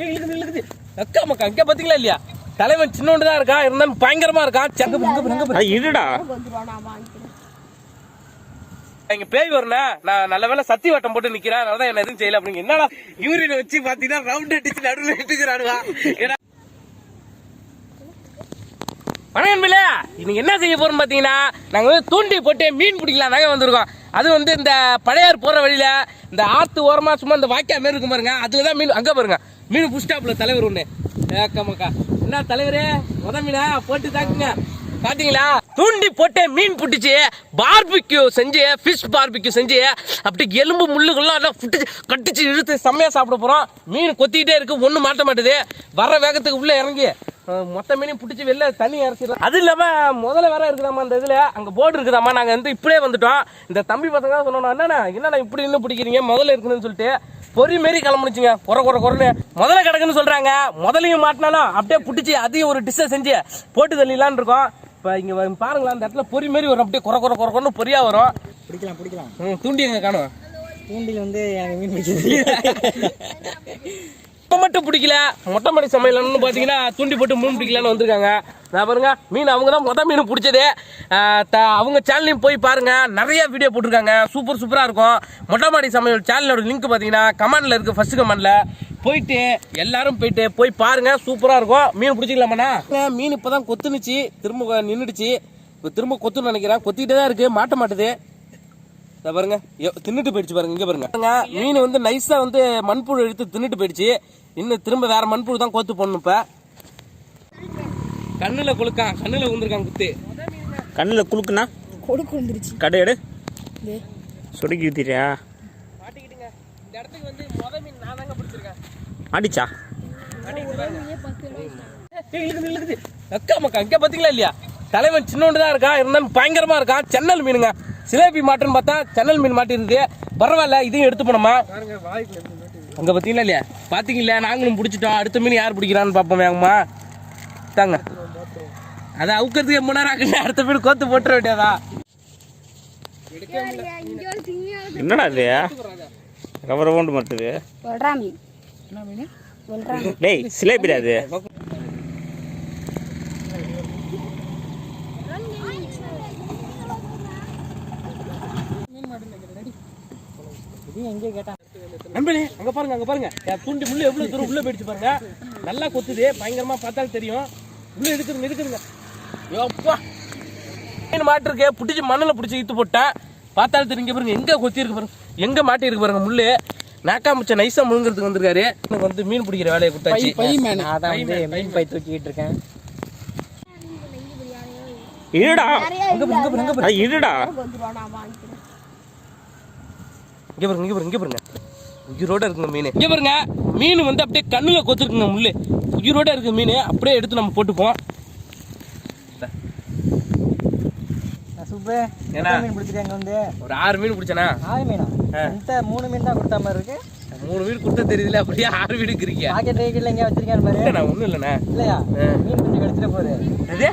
ஏய், இழுக்குது இழுக்குது. அக்கா மக்கா அங்க பாத்தீங்களா இல்லையா? தலைவன் சின்னோண்டு தான் இருக்கான் இருந்தாலும் பயங்கரமா இருக்கான் சங்க இருடா. இங்க பேய் வரணும் நான் நல்ல வேளை சத்தி வட்டம் போட்டு நிக்கிறேன். அதனால தான் என்ன எதுவும் செய்யல அப்படிங்க. என்னடா யூரின் வச்சு பாத்தீங்கன்னா ரவுண்ட் அடிச்சு நடுவில் இட்டுக்கிறானுவா வணக்கம் பிள்ளை இன்னைக்கு என்ன செய்ய போறோம் பாத்தீங்கன்னா நாங்க வந்து தூண்டி போட்டு மீன் பிடிக்கலாம் தாங்க வந்திருக்கோம். அது வந்து இந்த பழையார் போற வழியில இந்த ஆத்து ஓரமா சும்மா இந்த வாய்க்கா மாரி இருக்கும் பாருங்க. அதுலதான் மீன் அங்க பாருங்க. மீன் புஷ்டாப்ல தலைவர் ஒண்ணு. ஏக்கமாக்கா என்ன தலைவரே? முத போட்டு தாக்குங்க. பாத்தீங்களா? தூண்டி போட்டு மீன் பிடிச்சி பார்பிக்யூ செஞ்சு ஃபிஷ் பார்பிக்யூ செஞ்சு அப்படி எலும்பு முள்ளுகள்லாம் எல்லாம் புட்டிச்சு கட்டிச்சு இழுத்து செம்மையாக சாப்பிட போகிறோம் மீன் கொத்திக்கிட்டே இருக்கு ஒன்றும் மாட்ட மாட்டுது. வர வேகத்துக்கு உள்ளே இறங்கி மொத்த மீனையும் பிடிச்சி வெளில தண்ணி இறச்சிடலாம். அது இல்லாமல் முதல்ல வேற இருக்குதாம்மா அந்த இதில் அங்கே போர்டு இருக்குதாம்மா நாங்கள் வந்து இப்படியே வந்துட்டோம். இந்த தம்பி பசங்க தான் சொன்னோம் என்னண்ணா என்னண்ணா இப்படி இன்னும் பிடிக்கிறீங்க? முதல்ல இருக்குதுன்னு சொல்லிட்டு பொறி மாரி கிளம்புனுச்சுங்க குறை குறை குறைன்னு முதல்ல கிடக்குன்னு சொல்கிறாங்க முதலையும் மாட்டினாலும் அப்படியே பிடிச்சி அதையும் ஒரு டிஷ்ஷை செஞ்சு போட்டு தள்ளிடலான்னு இருக்கோம். இப்போ இங்க பாருங்களேன் அந்த இடத்துல பொறி மாரி வரும். அப்படியே குறை குறை குறை குறைன்னு பொரியா வரும். பிடிக்கலாம் பிடிக்கலாம். ம், தூண்டி எங்க காணும்? தூண்டில் வந்து எனக்கு மீன் பிடிச்சது இப்போ மட்டும் பிடிக்கல. மொட்டை மாடி சமையல்னு பார்த்தீங்கன்னா தூண்டி போட்டு மீன் பிடிக்கலான்னு வந்திருக்காங்க. நான் பாருங்க மீன் அவங்க தான் மொதல் மீன் பிடிச்சது. அவங்க சேனல்லையும் போய் பாருங்க. நிறைய வீடியோ போட்டிருக்காங்க. சூப்பர் சூப்பராக இருக்கும். மொட்டை மாடி சமையல் சேனலோட லிங்க் பார்த்தீங்கன்னா கமெண்ட்ல இருக்கு ஃபர்ஸ்ட் கமெண்ட்ல போயிட்டு எல்லாரும் போயிட்டு போய் பாருங்க சூப்பராக இருக்கும். மீன் பிடிச்சிக்கலாமாண்ணா? மீன் இப்போ தான் கொத்துனுச்சு திரும்ப நின்றுடுச்சு இப்போ திரும்ப கொத்துன்னு நினைக்கிறேன். கொத்திட்டே தான் இருக்கு மாட்ட மாட்டுது. இதை பாருங்க தின்னுட்டு போயிடுச்சு பாருங்க இங்க பாருங்க. பாருங்க, மீன் வந்து நைஸா வந்து மண்புழு எடுத்து தின்னுட்டு போயிடுச்சு. இன்னும் திரும்ப வேற மண்புழு தான் கோத்து போடணும் இப்ப. கண்ணுல குளுக்கான் கண்ணுல விழுந்திருக்கான் குத்து. கண்ணில் குலுக்குனா? கொடுக்கு வந்துருச்சு கடை எடு. சொடுக்கி ஊத்திட்டியா? மாட்டிக்கிட்டுங்க. இந்த இடத்துக்கு வந்து முத மீன் நான் தாங்க இழுக்குது அக்கா மக்கா இங்க பாத்தீங்களா இல்லையா தலைவன் சின்னோண்டு தான் இருக்கான் இருந்தாலும் பயங்கரமா இருக்கான் சென்னல் மீனுங்க. சிலேபி மாட்டுன்னு பார்த்தா சென்னல் மீன் மாட்டிருக்கு பரவாயில்ல இதையும் எடுத்து போனோமா? அங்க பாத்தீங்களா இல்லையா? பாத்தீங்களா நாங்களும் பிடிச்சிட்டோம். அடுத்த மீன் யார் பிடிக்கிறான்னு பார்ப்போம் வேகமா தாங்க. அதை அவுக்கிறதுக்கு எவ்வளோ நேரம் ஆகுங்க அடுத்த மீன் கோத்து போட்டுற வேண்டியதா? என்னடா இது? ரவ ரவுண்டு மாட்டுது. டேய் சிலேபிடா அது இது எங்கே கேட்டான் நண்பனே அங்க பாருங்க அங்க பாருங்க. தூண்டி முள்ளு எவ்வளவு தூரம் உள்ள போயிடுச்சு பாருங்க. நல்லா கொத்துது. பயங்கரமா பார்த்தாலும் தெரியும். உள்ள எடுக்குதுங்க எடுக்குதுங்க யோப்பா மீன் மாட்டிருக்கு. பிடிச்சி மண்ணில் பிடிச்சி இழுத்து போட்டேன். பார்த்தாலும் தெரியுங்க பாருங்க எங்க கொத்தி இருக்கு பாருங்க. எங்க மாட்டி இருக்கு பாருங்க முள்ளு. நாக்கா முச்ச நைஸா முழுங்குறதுக்கு வந்திருக்காரு. எனக்கு வந்து மீன் பிடிக்கிற வேலையை கொடுத்தாச்சு. நான் தான் வந்து மீன் பை தூக்கிட்டு இருக்கேன். இருடா. அட, இருடா. இங்க பாருங்க இங்க பாருங்க இங்க பாருங்க. உயிரோட இருக்குங்க மீன். இங்க பாருங்க. மீன் வந்து அப்படியே கண்ணுல கொத்திருக்குங்க முள்ளு. உயிரோட இருக்கு மீன். அப்படியே எடுத்து நம்ம போட்டுப்போம். சூப்பு. ஏன்னா? மீன் பிடிச்சிருக்காங்க வந்து? ஒரு ஆறு மீன் பிடிச்சனா? ஆறு மீனா? இந்த மூணு மீன் தான் கொடுத்த மாதிரி இருக்கு. மூணு வீடு கொடுத்தா தெரியுதுல அப்படியே ஆறு வீடு இருக்கிறீங்க பாக்கெட் வெஹிக்கிள் எங்கேயா வச்சிருக்கான்னு பாரு. நான் ஒண்ணும் இல்லைண்ணே. இல்லையா. மீன் குஞ்சு கடிச்சிட போகுது. அது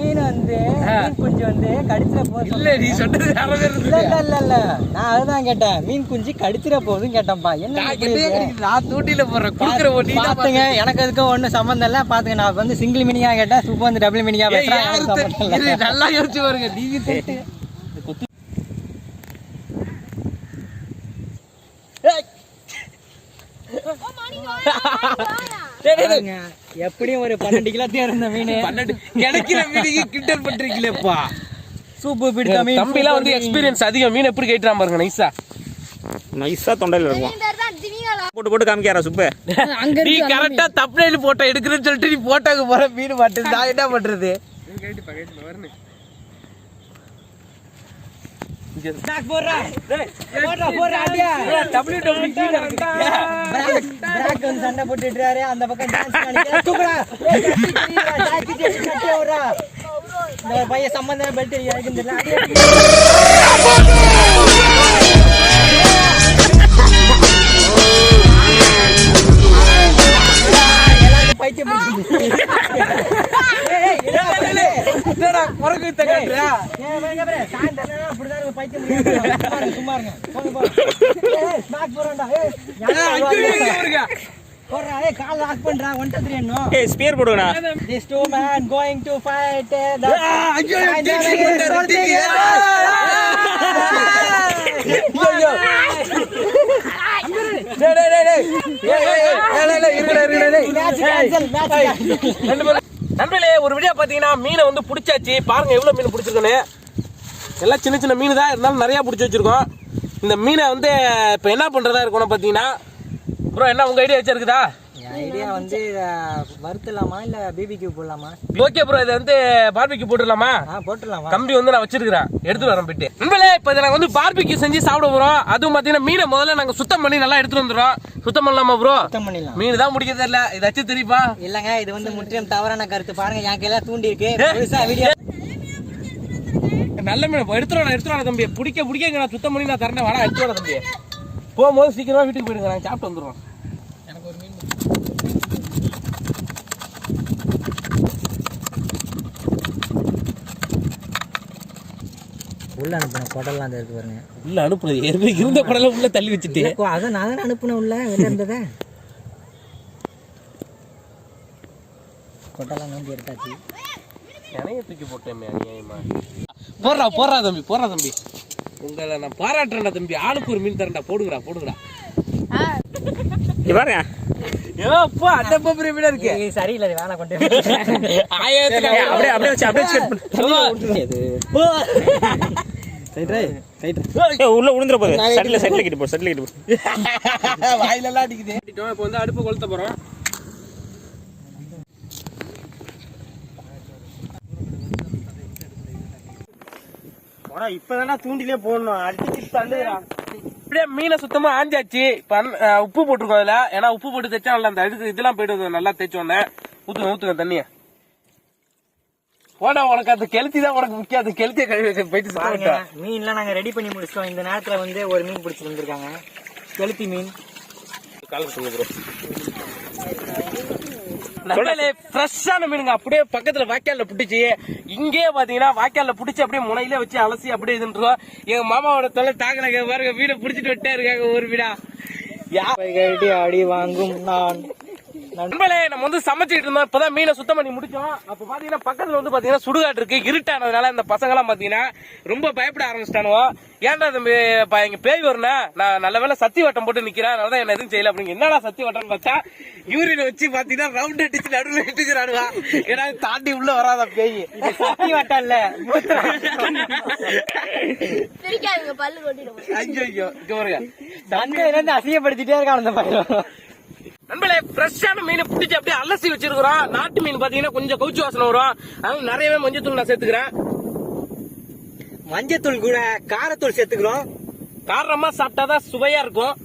மீன் வந்து. மீன் குஞ்சு வந்து கடிச்சிட போகுது இல்ல நீ சொன்னது வேற வேற இல்ல இல்ல இல்ல இல்ல. நான் அதுதான் கேட்டேன். மீன் குஞ்சு கடிச்சிட போகுதுன்னு கேட்டேன்ப்பா. என்ன நான் தூண்டில போடுறேன். குடுக்குற ஓட்டி பாத்துங்க எனக்கு அதுக்கும் ஒண்ணும் சம்மந்தம் இல்ல. பாத்துங்க நான் வந்து சிங்கிள் மீனிங்கா கேட்டேன். சூப்பர் வந்து டபுள் மீனிங்கா பேசுறேன். நல்லா யோசிச்சு பாருங்க. நீங்க டேய், டேய். எப்படியும் ஒரு பன்னெண்டு கிலோ இருந்த மீன். பன்னெண்டு கிடைக்கிற மீனுக்கு கிண்டல் பண்றீங்களேப்பா. சூப்பு பிடித்த மீன் தம்பி எல்லாம் வந்து எக்ஸ்பீரியன்ஸ் அதிகம். மீன் எப்படி கேட்டுறான் பாருங்க நைஸா நைஸா தொண்டையில் இருக்கும். போட்டு போட்டு காமிக்காரா சுப்பு? நீ கரெக்டா தப்ளைல போட்டோ எடுக்கிறேன்னு சொல்லிட்டு நீ போட்டோக்கு போற மீன் மாட்டேன் நான் என்ன பண்றது? போடுறா போடுறா போடுறா அடியா பிராக் வந்து சண்டை போட்டுட்டுறாரு அந்த பக்கம் டான்ஸ் காணிக்க சூப்பரா ஜாக்கி ஜாக்கி கட்டி விடுறா இந்த பையன் சம்பந்தம் பெல்ட் எனக்கு தெரியல அடியா எல்லாரும் பைத்தியம். ஏய், ஏய், என்னடா பண்ணு? என்னடா குரங்கு வித்த காட்டுற. சும்மா இருங்க. போடுறா ஏய் கால் லாக் பண்றா ஏய் ஸ்பியர் uh, ஐயோ, போட்டாரு. ஐயோ. டேய், டேய், டேய், டேய். டேய், டேய், இருடா, இருடா, டேய். ரெண்டு பேரும் நண்பர்களே ஒரு வீடியோ பார்த்தீங்கன்னா மீனை வந்து பிடிச்சாச்சு. பாருங்க எவ்வளோ மீன் பிடிச்சிருக்குன்னு. எல்லாம் சின்ன சின்ன மீன் தான் இருந்தாலும் நிறையா பிடிச்சி வச்சிருக்கோம். இந்த மீனை வந்து இப்போ என்ன பண்ணுறதா இருக்கணும் பார்த்தீங்கன்னா? ப்ரோ என்ன உங்கள் ஐடியா வச்சுருக்குதா? ஐடியா வந்து அஹ், வறுத்துலாமா இல்ல பிபிக்யூ போடலாமா? ஓகே ப்ரோ இதை வந்து பார்பிக்கு போட்டுடலாமா? ஆ போட்டுடலாமா? கம்பி வந்து நான் வச்சிருக்கிறேன். எடுத்து வரேன் போயிட்டு. நண்பர்களே இப்போ இதை நாங்கள் வந்து பார்பிக்கு செஞ்சு சாப்பிட போகிறோம் அதுவும் பார்த்தீங்கன்னா மீனை முதல்ல நாங்கள் சுத்தம் பண்ணி நல்லா எடுத்துட்டு வந்துடுறோம். சுத்தம் பண்ணலாமா ப்ரோ சுத்தம் பண்ணிடலாம். மீன் தான் முடிக்கிறது இல்லை இதாச்சும் தெரியுமா இல்லங்க இது வந்து முற்றிலும் தவறான கருத்து. பாருங்க என் கையில தூண்டி இருக்கு. வீடியோ நல்ல மீன் எடுத்துருவாடா எடுத்துருவாடா தம்பி. பிடிக்க பிடிக்க நான் சுத்தம் பண்ணி நான் தரேன். வாடா எடுத்துவாடா தம்பி. போகும்போது சீக்கிரமா வீட்டுக்கு போயிடுங்க. நாங்கள் சாப்பிட்டு வந்துடுறோம். உள்ள அனுப்பின குடல்லாம் அந்த இருக்கு பாருங்க உள்ள அனுப்புனது ஏற்கனவே இருந்த குடல உள்ள தள்ளி வச்சுட்டு ஓ, அதை நான் தானே அனுப்புனேன் உள்ள வெளில இருந்ததை கொட்டெல்லாம் நோண்டி எடுத்தாச்சு நிறைய தூக்கி போட்டேன் அநியாயமா போடுறா போடுறா தம்பி போடுறா தம்பி உங்களை நான் பாராட்டுறேன்டா தம்பி ஆளுக்கு ஒரு மீன் தரேன்டா போடுங்கடா போடுங்கடா இங்க பாருங்க ஏதோ அப்போ அந்த பெரிய மீனா இருக்கு இது சரியில்லை வேலை கொண்டு ஏய், அப்படியே அப்படியே வச்சு அப்படியே உள்ள உளுந்துற போகுது சட்டில சட்டில கிட்ட போ சட்டில கிட்ட போ. வாயிலெல்லாம் அடிக்குது. இப்போ வந்து அடுப்பு கொளுத்த போறோம். இப்பதானே தூண்டிலே போடணும். அடிச்சு தள்ளுறா அப்படியே மீனை சுத்தமா ஆஞ்சாச்சு. இப்ப உப்பு போட்டிருக்கோம் அதுல. ஏன்னா உப்பு போட்டு தைச்சா நல்லா அந்த அழுக்கு இதெல்லாம் போயிட்டு நல்லா தேய்ச்சோன்னே ஊத்துங்க ஊத்துங்க தண்ணிய. போடா உனக்கு அந்த கெளுத்தி தான் உனக்கு முக்கியம். அந்த கெளுத்திய கழுவி போயிட்டு சுத்தம் பாருங்க பண்ணிட்டோம். மீன்லாம் நாங்க ரெடி பண்ணி முடிச்சிட்டோம். இந்த நேரத்துல வந்து ஒரு மீன் பிடிச்சிட்டு வந்திருக்காங்க. கெளுத்தி மீன். கால் கொடுங்க bro. நல்ல ஃப்ரெஷ்ஷான மீனுங்க. அப்படியே பக்கத்துல வாய்க்கால்ல புடிச்சு இங்கே பாத்தீங்கன்னா வாய்க்கால்ல புடிச்சு அப்படியே முனையில வச்சு அலசி அப்படியே இதுன்றோம் எங்க மாமாவோட தொலை தாக்கல பாருங்க வீட புடிச்சிட்டு விட்டே இருக்காங்க ஒரு வீடா. யா அடி வாங்கும் நான். நண்பர்களே நம்ம வந்து சமைச்சிட்டு இருந்தோம். இப்பதான் மீனை சுத்தம் பண்ணி முடிச்சோம். அப்ப பாத்தீங்கன்னா பக்கத்துல வந்து பாத்தீங்கன்னா சுடுகாடு இருக்கு. இருட்டானதுனால இந்த பசங்க எல்லாம் பாத்தீங்கன்னா ரொம்ப பயப்பட ஆரம்பிச்சிட்டானுவோ. ஏன்டா தம்பி இங்க பேய் வரும்னா நான் நல்ல வேளை சத்தி வட்டம் போட்டு நிக்கிறேன். அதனால என்ன எதுவும் செய்யல. அப்படிங்க என்னடா சத்தி வட்டம்னு பார்த்தா யூரின் வச்சு பாத்தீங்கன்னா ரவுண்ட் அடிச்சு நடுவில் இட்டுக்கிறானுவா ஏன்னா தாண்டி உள்ள வராத பேய். சத்தி வட்டம் இல்ல. ஐயோ ஐயோ இங்க பாருங்க. தந்தை இருந்து அசிங்கப்படுத்திட்டே இருக்கான் அந்த பையன். நண்பர்களே ஃப்ரெஷ்ஷான மீனை பிடிச்சி அப்படியே அலசி வச்சிருக்கிறோம். நாட்டு மீன் பாத்தீங்கன்னா கொஞ்சம் கவுச்சி வாசனை வரும். அதனால நிறையவே மஞ்சத்தூள் நான் சேர்த்துக்கிறேன். மஞ்சத்தூள் கூட காரத்தூள் சேர்த்துக்கிறோம். காரமா சாப்பிட்டாதான் சுவையா இருக்கும்.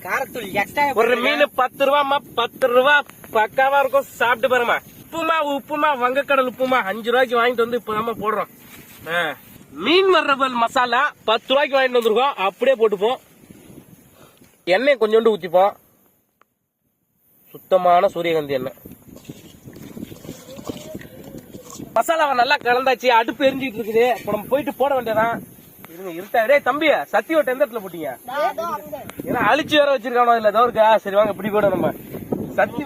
காரத்தூள் எக்ஸ்ட்ரா ஒரு மீன் பத்து ரூபாமா பத்து ரூபா பக்காவா இருக்கும். சாப்பிட்டு பாருமா உப்புமா உப்புமா வங்கக்கடல் உப்புமா அஞ்சு ரூபாய்க்கு வாங்கிட்டு வந்து இப்பதாம்மா போடுறோம். ஆ. மீன் வர்றவல் மசாலா பத்து ரூபாய்க்கு வாங்கிட்டு வந்திருக்கோம். அப்படியே போட்டுப்போம். எண்ணெய் கொஞ்சோண்டு ஊத்திப்போம். சுத்தமான சூரியகாந்தி எண்ணெய். மசாலாவை நல்லா கலந்தாச்சு அடுப்பு எரிஞ்சிட்டு இருக்குது. இப்ப நம்ம போயிட்டு போட வேண்டியதான் இருங்க இருட்டா. டேய் தம்பி சத்தி ஓட்ட எந்த இடத்துல போட்டீங்க? ஏன்னா அழிச்சு வேற வச்சிருக்கானோ இல்ல ஏதோ இருக்கா? சரி வாங்க இப்படி கூட நம்ம. சத்தி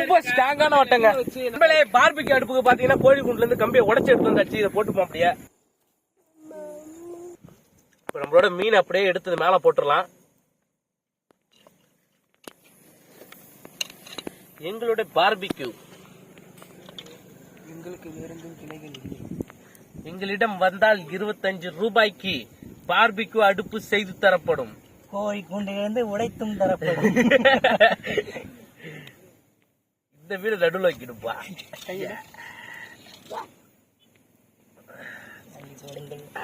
ரொம்ப ஸ்ட்ராங்கான வட்டங்க. நம்மளே பார்பிக்கு அடுப்புக்கு பாத்தீங்கன்னா கோழி குண்டுல இருந்து கம்பியை உடைச்சு எடுத்து வந்தாச்சு இதை போட்டுப்போம் அப்படியே. இப்ப நம்மளோட மீன் அப்படியே எடுத்து மேல போட்டுடலாம். எங்களோட பார்பிக்யூ எங்களிடம் வந்தால் இருபத்தஞ்சு ரூபாய்க்கு பார்பிக்யூ அடுப்பு செய்து தரப்படும். கோழி கூண்டிலிருந்து உடைத்தும் தரப்படும். இந்த வீடு நடுவில் வைக்கணும்பா.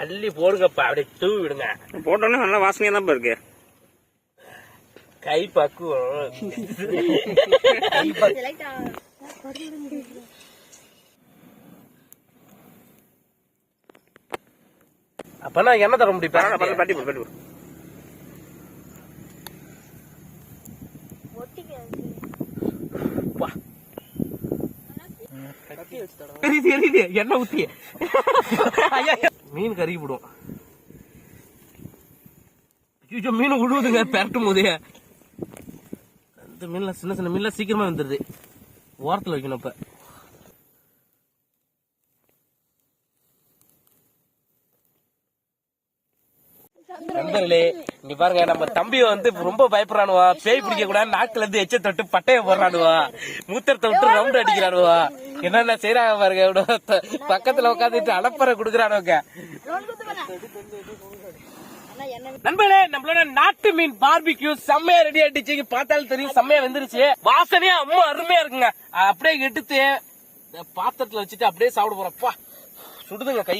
அள்ளி போடுங்கப்பா அப்படியே தூ விடுங்க. போட்டோன்னே நல்லா வாசனையா தான் இருக்கு கை பக்குவம் அப்பனா என்ன தர முடியும். தெரியுது தெரியுது எண்ணெய் ஊத்தி. மீன் கருகி விடும் ஐயோ மீன் விழுவுதுங்க பெரட்டும் போதே. மற்ற மீன்லாம் சின்ன சின்ன மீன்லாம் சீக்கிரமா வந்துடுது ஓரத்தில் வைக்கணும் இப்போ. நண்பர்களே இங்க பாருங்க நம்ம தம்பி வந்து ரொம்ப பயப்படுறானுவா. பேய் பிடிக்க கூடாது நாக்குல இருந்து எச்ச தொட்டு பட்டைய போடுறானுவா. மூத்தரத்தை விட்டு ரவுண்ட் அடிக்கிறானுவா. என்னென்ன செய்யறாங்க பாருங்க பக்கத்துல உட்காந்துட்டு அலப்பறை குடுக்கறானுங்க நண்பர்களே நம்மளோட நாட்டு மீன் பார்பிக்யூ செம்மையா ரெடி ஆயிடுச்சு. பார்த்தாலும் தெரியும் செம்மையா வெந்துருச்சு. வாசனையா அம்மா அருமையா இருக்குங்க. அப்படியே எடுத்து பாத்திரத்துல வச்சுட்டு அப்படியே சாப்பிட போறப்பா சுடுதுங்க கை.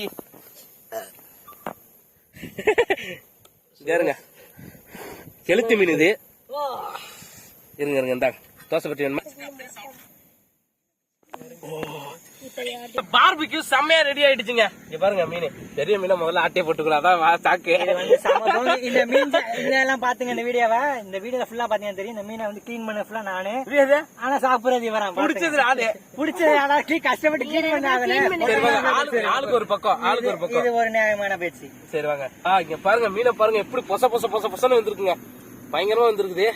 இருங்க. கெளுத்து மீன் இது. இருங்க இருங்க இந்தாங்க. தோசை பற்றி வேணுமா? பார்பிக்யூ செம்மையா ரெடி ஆயிடுச்சுங்க. இங்க பாருங்க மீன். பெரிய மீனை முதல்ல ஆட்டையை போட்டுக்கலாம் அதான் வா- சாக்கு. இந்த மீன் இதெல்லாம் பாத்துங்க இந்த வீடியோவை. இந்த வீடியோல ஃபுல்லா பாத்தீங்கன்னா தெரியும். இந்த மீனை வந்து கிளீன் பண்ண ஃபுல்லா நானு? ஆனா சாப்பிடுறது இவரான் பிடிச்சது ஆளு பிடிச்சது ஆனா கஷ்டப்பட்டு கிளீன் பண்ண சரி வாங்க ஆளுக்கு ஒரு பக்கம் ஆளுக்கு ஒரு பக்கம். இது ஒரு நியாயமான பேச்சு. சரி வாங்க. ஆ இங்க பாருங்க மீனை பாருங்க எப்படி பொச பொச பொச பொசன்னு வந்திருக்குங்க. பயங்கரமா வந்திருக்குது.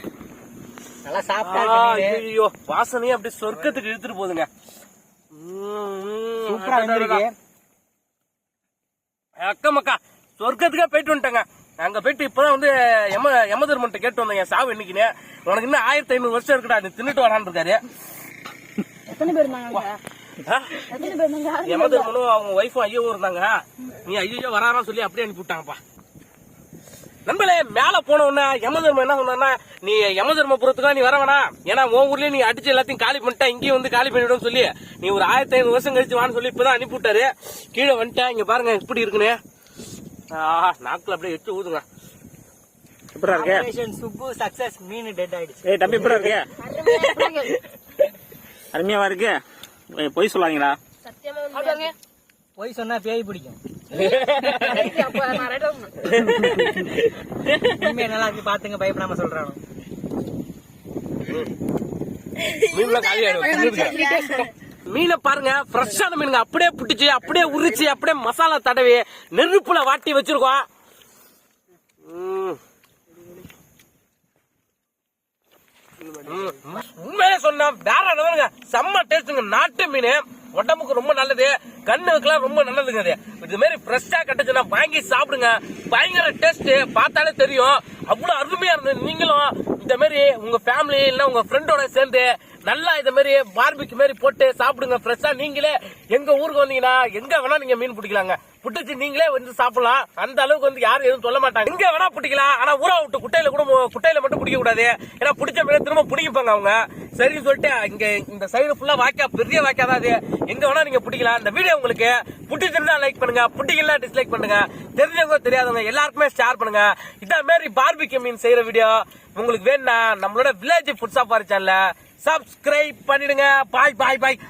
நல்லா சாப்பிட்டா ஐயோ வாசனையே அப்படியே சொர்க்கத்துக்கு இழுத்துட்டு போகுதுங்க. சூப்பரா வந்திருக்கு. அக்கா மக்கா சொர்க்கத்துக்கே போயிட்டு வந்துட்டேங்க. அங்க போயிட்டு இப்பதான் வந்து யம தர்மன்ட்ட கேட்டு வந்தேன் என் சாவு என்னைக்குன்னு? உனக்கு இன்னும் ஆயிரத்தி ஐநூறு வருஷம் இருக்குடா. நீ தின்னுட்டு வரான்னு இருக்காரு. எத்தனை பேர் இருந்தாங்க ஆ? எத்தனை பேர் இருந்தாங்க? யம தர்மனும் அவங்க ஒய்ஃபும் ஐயோவும் இருந்தாங்க. நீ ஐயோ வராரான்னு சொல்லி அப்படியே அனுப்பி விட்டாங்கப்பா நண்பர்களே மேல போன உடனே யமதர்மம் என்ன சொன்னா நீ யமதர்மபுரத்துக்கு நீ வர வேணாம். ஏன்னா உன் ஊர்லயே நீ அடிச்சு எல்லாத்தையும் காலி பண்ணிட்டா இங்கேயும் வந்து காலி பண்ணிவிடும் சொல்லி நீ ஒரு ஆயிரத்தி ஐநூறு வருஷம் கழிச்சு வான்னு சொல்லி இப்பதான் அனுப்பி விட்டாரு கீழே வந்துட்டேன். இங்க பாருங்க எப்படி இருக்குன்னு. ஆஹா நாக்குல அப்படியே எட்டு ஊதுங்க. எப்படா இருக்க. சுப்பு சக்சஸ் மீன் டெட் ஆயிடுச்சு. ஏய் தம்பி எப்படா இருக்க. அருமையாவா இருக்கு. பொய் சொல்லாதீங்களா? போய் சொன்னா பேய் பிடிக்கும். உண்மையா நல்லா இருக்கு பாத்துங்க பயப்படாம சொல்றானோ? மீனை பாருங்க ஃப்ரெஷ்ஷான மீனுங்க. அப்படியே புட்டிச்சு அப்படியே உரிச்சு அப்படியே மசாலா தடவி நெருப்புல வாட்டி வச்சிருக்கோம். உண்மையிலே சொன்னா வேற லெவலுங்க. செம்ம டேஸ்ட்டுங்க நாட்டு மீன். உடம்புக்கு ரொம்ப நல்லது. கண்ணுக்கெல்லாம் ரொம்ப நல்லதுங்க அது இது மாதிரி ஃப்ரெஷ்ஷாக கட்டுச்சுன்னா வாங்கி சாப்பிடுங்க. பயங்கர டேஸ்ட் பார்த்தாலே தெரியும். அவ்வளோ அருமையாக இருந்தது. நீங்களும் இந்த மாதிரி உங்க ஃபேமிலி இல்லைன்னா உங்கள் ஃப்ரெண்டோட சேர்ந்து நல்லா இதை மாதிரி பார்பிக்கு மாதிரி போட்டு சாப்பிடுங்க. ஃப்ரெஷ்ஷா நீங்களே எங்க ஊருக்கு வந்தீங்கன்னா எங்க வேணா நீங்க மீன் பிடிக்கலாங்க. புட்டுச்சு நீங்களே வந்து சாப்பிடலாம். அந்த அளவுக்கு வந்து யாரும் எதுவும் சொல்ல மாட்டாங்க. இங்க வேணா பிடிக்கலாம். ஆனா ஊரா விட்டு குட்டையில கூட குட்டையில மட்டும் பிடிக்க கூடாது. ஏன்னா பிடிச்ச மீனை திரும்ப பிடிப்பாங்க அவங்க. சரின்னு சொல்லிட்டு இங்க இந்த சைடு ஃபுல்லா வாக்கா பெரிய வாக்கா தான் அது. எங்க வேணா நீங்க பிடிக்கலாம். இந்த வீடியோ உங்களுக்கு பிடிச்சிருந்தா லைக் பண்ணுங்க. பிடிக்கல டிஸ்லைக் பண்ணுங்க. தெரிஞ்சவங்க தெரியாதவங்க எல்லாருக்குமே ஷேர் பண்ணுங்க. இதே மாதிரி பார்பிக்யூ மீன் செய்யற வீடியோ உங்களுக்கு வேணும்னா நம்மளோட வில்லேஜ் ஃபுட் சாப்பாடு சேனல்ல சப்ஸ்கிரைப் பண்ணிடுங்க. பாய் பாய் பாய்